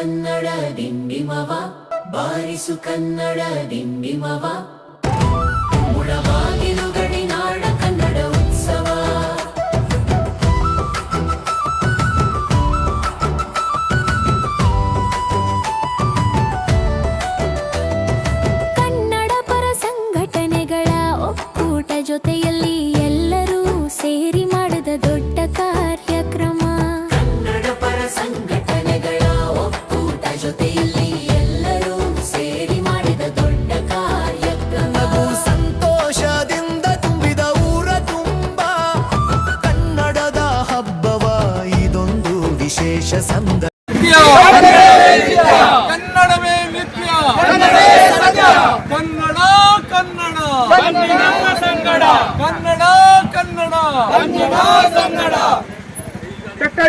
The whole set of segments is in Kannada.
ಕನ್ನಡ ದಿಂಬಿಮವ ಬಾರಿಸು ಕನ್ನಡ ದಿಂಬಿಮವ. ಮುಳವಾಗಿರುವೆ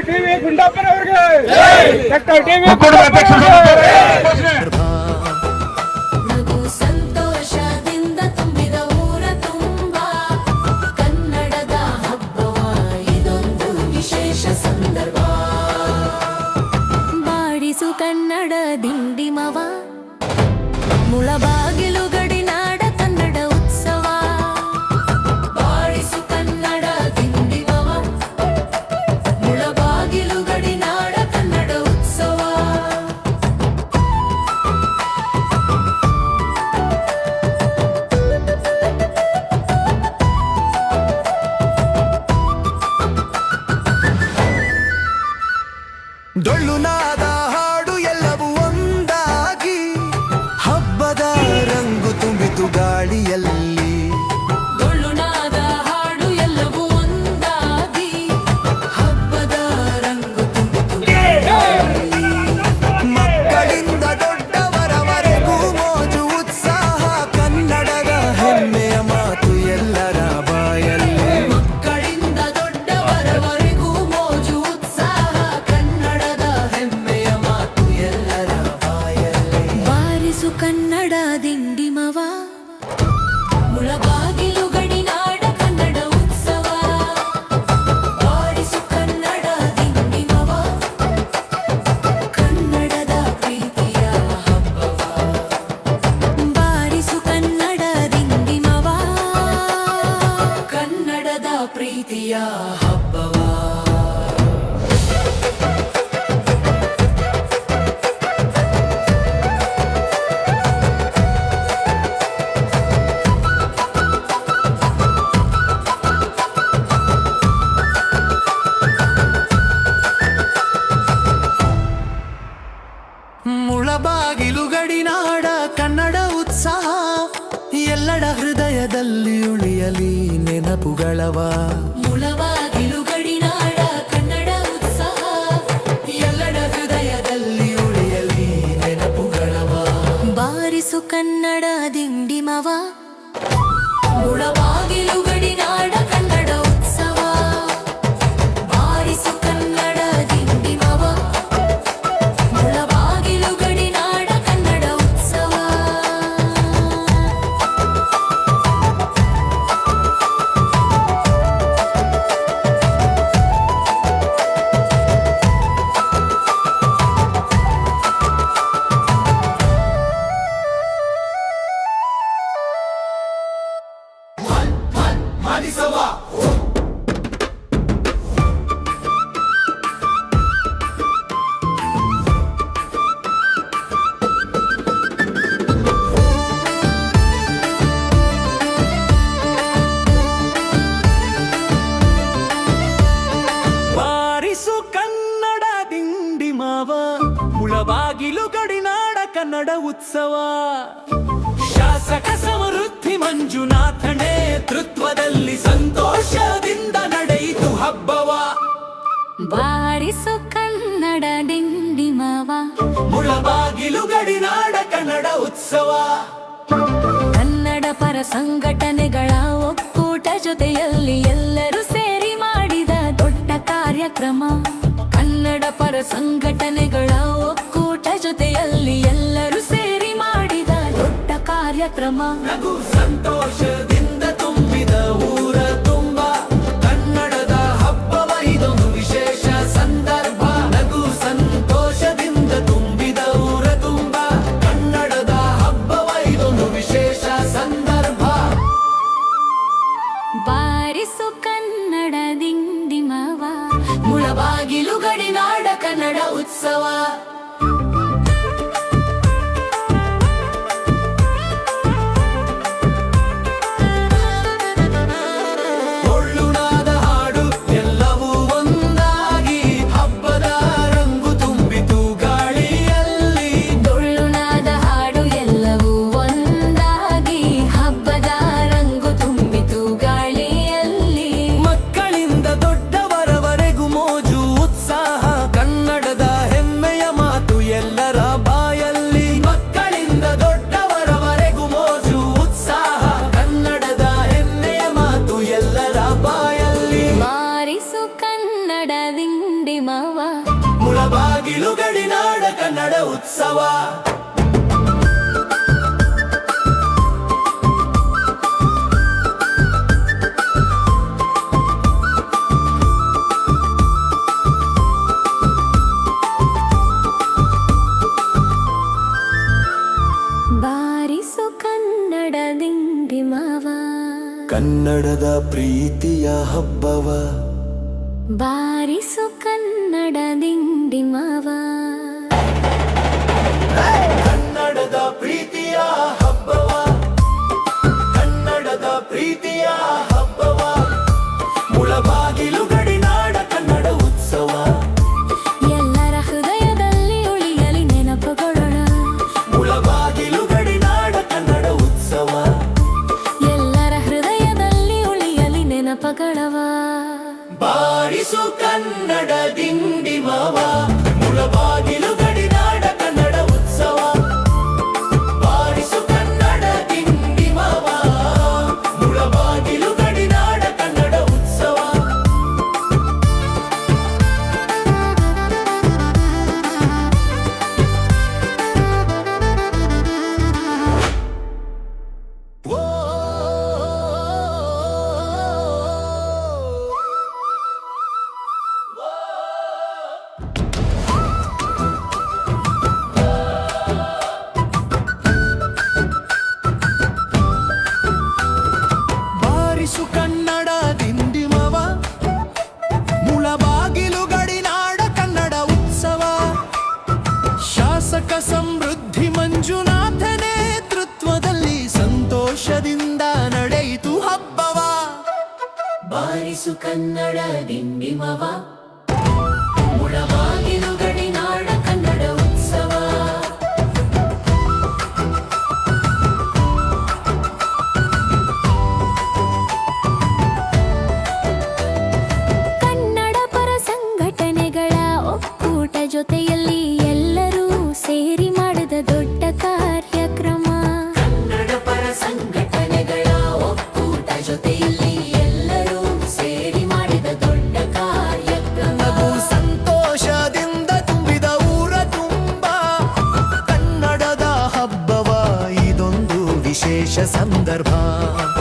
ಟಿವಿ ಗುಂಡಪ್ಪನವ್ರಿಗೆ ಸೆಕ್ಟರ್ ಟಿವಿ ಡೊಳ್ಳುನಾದ ಹಾಡು ಎಲ್ಲವೂ ಒಂದಾಗಿ ಹಬ್ಬದ ರಂಗು ತುಂಬಿತು ಗಾಳಿಯಲ್ಲಿ. ಮುಳವ ನಾಡ ಕನ್ನಡ ಉತ್ಸಾಹ. ಎಲ್ಲಡ ಹೃದಯದಲ್ಲಿ ಉಳಿಯಲಿ ನೆನಪುಗಳವ. ಬಾರಿಸು ಕನ್ನಡ ದಿಂಡಿಮವ. ಮುಳವ ಗಿಲುಗಡಿ ನಾಡ ನಿಲುಗಡಿನಾಡ ಕನ್ನಡ ಉತ್ಸವ. ಕನ್ನಡ ಪರ ಸಂಘಟನೆಗಳ ಒಕ್ಕೂಟ ಜೊತೆಯಲ್ಲಿ ಎಲ್ಲರೂ ಸೇರಿ ಮಾಡಿದ ದೊಡ್ಡ ಕಾರ್ಯಕ್ರಮ. ಕನ್ನಡ ಪರ ಸಂಘಟನೆಗಳ ಒಕ್ಕೂಟ ಜೊತೆಯಲ್ಲಿ ಎಲ್ಲರೂ ಸೇರಿ ಮಾಡಿದ ದೊಡ್ಡ ಕಾರ್ಯಕ್ರಮ. ಸಂತೋಷದಿಂದ ತುಂಬಿದ ಊರ ಆಲಿಸು ಕನ್ನಡ ದಿಂಡಿಮವ ಮುಳಬಾಗಿಲು ಗಡಿನಾಡ ಕನ್ನಡ ಉತ್ಸವ. ಮಾವ ಮುಳಬಾಗಿಲು ಗಡಿನಾಡ ಕನ್ನಡ ಉತ್ಸವ. ಬಾರಿಸು ಕನ್ನಡ ಕನ್ನಡದ ಪ್ರೀತಿಯ ಹಬ್ಬವ. ಬಾರಿಸು കന്നട ദിണ്ടിമവാ ಕನ್ನಡ ದಿಂಬಿಮವ ಮುಳವ संदर्भा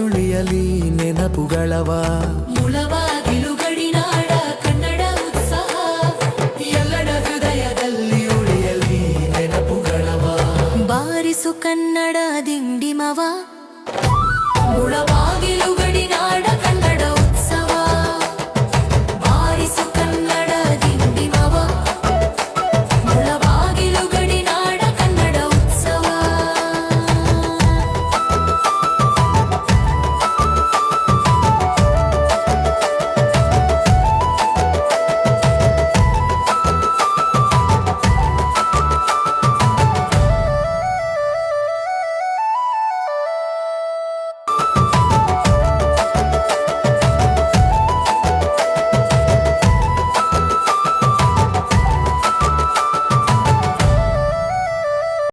ಕೈಯೊಳಿಯಲಿ ನೆನಪುಗಳವ. ಕನ್ನಡ ಉಳಿಯಲಿ ನೆನಪುಗಳವ. ಬಾರಿಸು ಕನ್ನಡ ದಿಂಡಿಮವ. ಮುಳವಾಗಿಲು